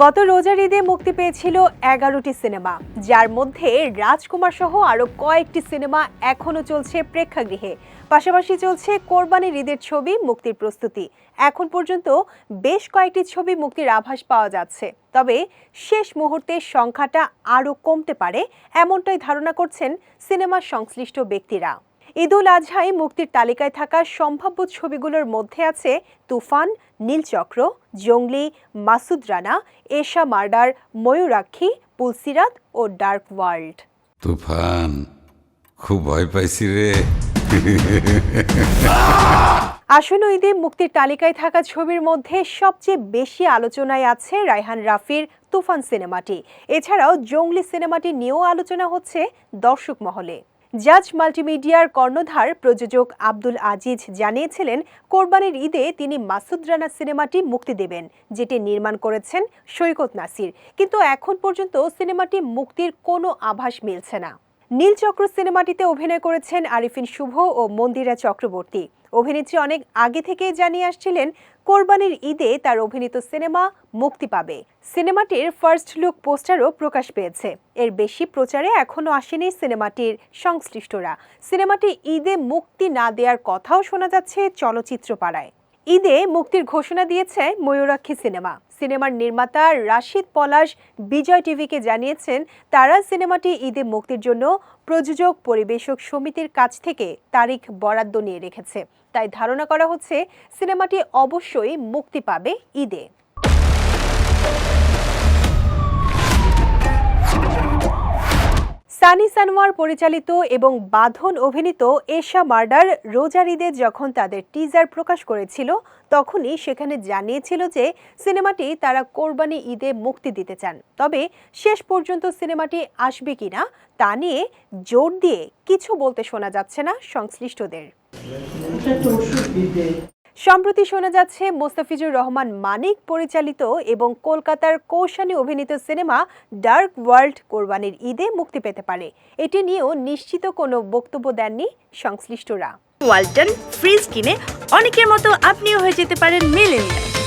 গত রোজার ঈদে মুক্তি পেয়েছিল এগারোটি সিনেমা, যার মধ্যে রাজকুমার সহ আরও কয়েকটি সিনেমা এখনও চলছে প্রেক্ষাগৃহে। পাশাপাশি চলছে কোরবানির ঈদের ছবি মুক্তির প্রস্তুতি। এখন পর্যন্ত বেশ কয়েকটি ছবি মুক্তির আভাস পাওয়া যাচ্ছে। তবে শেষ মুহূর্তে সংখ্যাটা আরও কমতে পারে, এমনটাই ধারণা করছেন সিনেমা সংশ্লিষ্ট ব্যক্তিরা। ঈদুল আজহাই মুক্তির তালিকায় থাকা সম্ভাব্য ছবিগুলোর মধ্যে আছে তুফান নীলচক্র জঙ্গলি মাসুদ রানা এশা মার্ডার ময়ূরাক্ষী পুলসিরাত ও ডার্ক ওয়ার্ল্ড। তুফান খুব ভয় পাইছি রে। আসন্ন ঈদে মুক্তির তালিকায় থাকা ছবির মধ্যে সবচেয়ে বেশি আলোচনায় আছে রায়হান রাফির তুফান সিনেমাটি। এছাড়াও জঙ্গলি সিনেমাটি নিয়েও আলোচনা হচ্ছে দর্শক মহলে। জাজ মাল্টিমিডিয়ার কর্ণধার প্রযোজক আব্দুল আজিজ জানিয়েছিলেন, কোরবানির ঈদে তিনি মাসুদ রানা সিনেমাটি মুক্তি দেবেন, যেটি নির্মাণ করেছেন সৈকত নাসির। কিন্তু এখন পর্যন্ত সিনেমাটি মুক্তির কোনো আভাস মিলছে না। নীলচক্র সিনেমাটিতে অভিনয় করেছেন আরিফিন শুভ ও মন্দিরা চক্রবর্তী। অভিনেত্রী অনেক আগে থেকেই জানিয়ে আসছিলেন, কোরবানির ঈদে তার অভিনীত সিনেমা মুক্তি পাবে। সিনেমাটির ফার্স্ট লুক পোস্টারও প্রকাশ পেয়েছে। এর বেশি প্রচারে এখনও আসেনি সিনেমাটির সংশ্লিষ্টরা। সিনেমাটি ঈদে মুক্তি না দেওয়ার কথাও শোনা যাচ্ছে চলচ্চিত্র পাড়ায় ঈদে মুক্তির ঘোষণা দিয়েছে ময়ূরাক্ষী সিনেমা। সিনেমার নির্মাতা রাশিদ পলাশ বিজয় টিভিকে জানিয়েছেন, তারা সিনেমাটি ঈদে মুক্তির জন্য প্রযোজক, পরিবেশক সমিতির কাছ থেকে তারিখ বরাদ্দ নিয়ে রেখেছে। তাই ধারণা করা হচ্ছে, সিনেমাটি অবশ্যই মুক্তি পাবে ঈদে। সানি সানোয়ার পরিচালিত এবং বাঁধন অভিনীত এশা মার্ডার রোজার ঈদে যখন তাদের টিজার প্রকাশ করেছিল, তখনই সেখানে জানিয়েছিল যে সিনেমাটি তারা কোরবানি ঈদে মুক্তি দিতে চান। তবে শেষ পর্যন্ত সিনেমাটি আসবে কিনা তা নিয়ে জোর দিয়ে কিছু বলতে শোনা যাচ্ছে না সংশ্লিষ্টদের। সম্প্রতি শোনা যাচ্ছে, মোস্তাফিজুর রহমান মানিক পরিচালিত এবং কলকাতার কৌশানী অভিনীত সিনেমা ডার্ক ওয়ার্ল্ড কোরবানির ঈদে মুক্তি পেতে পারে। এটি নিয়েও নিশ্চিত কোনো বক্তব্য দেননি সংশ্লিষ্টরা। ওয়ালটন ফ্রিজ কিনে অনেকের মতো আপনিও হয়ে যেতে পারেন মিলেন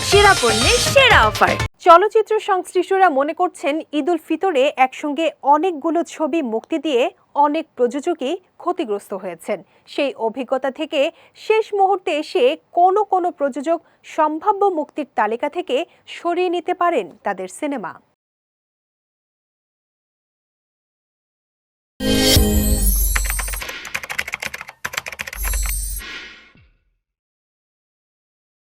সেরা পণ্যের সেরা অফার। চলচ্চিত্র সংশ্লিষ্টরা মনে করছেন ঈদুল ফিতরে একসঙ্গে অনেকগুলো ছবি মুক্তি দিয়ে অনেক প্রযোজকই ক্ষতিগ্রস্ত হয়েছেন। সেই অভিজ্ঞতা থেকে শেষ মুহূর্তে এসে কোনো কোনো প্রযোজক সম্ভাব্য মুক্তির তালিকা থেকে সরিয়ে নিতে পারেন তাদের সিনেমা।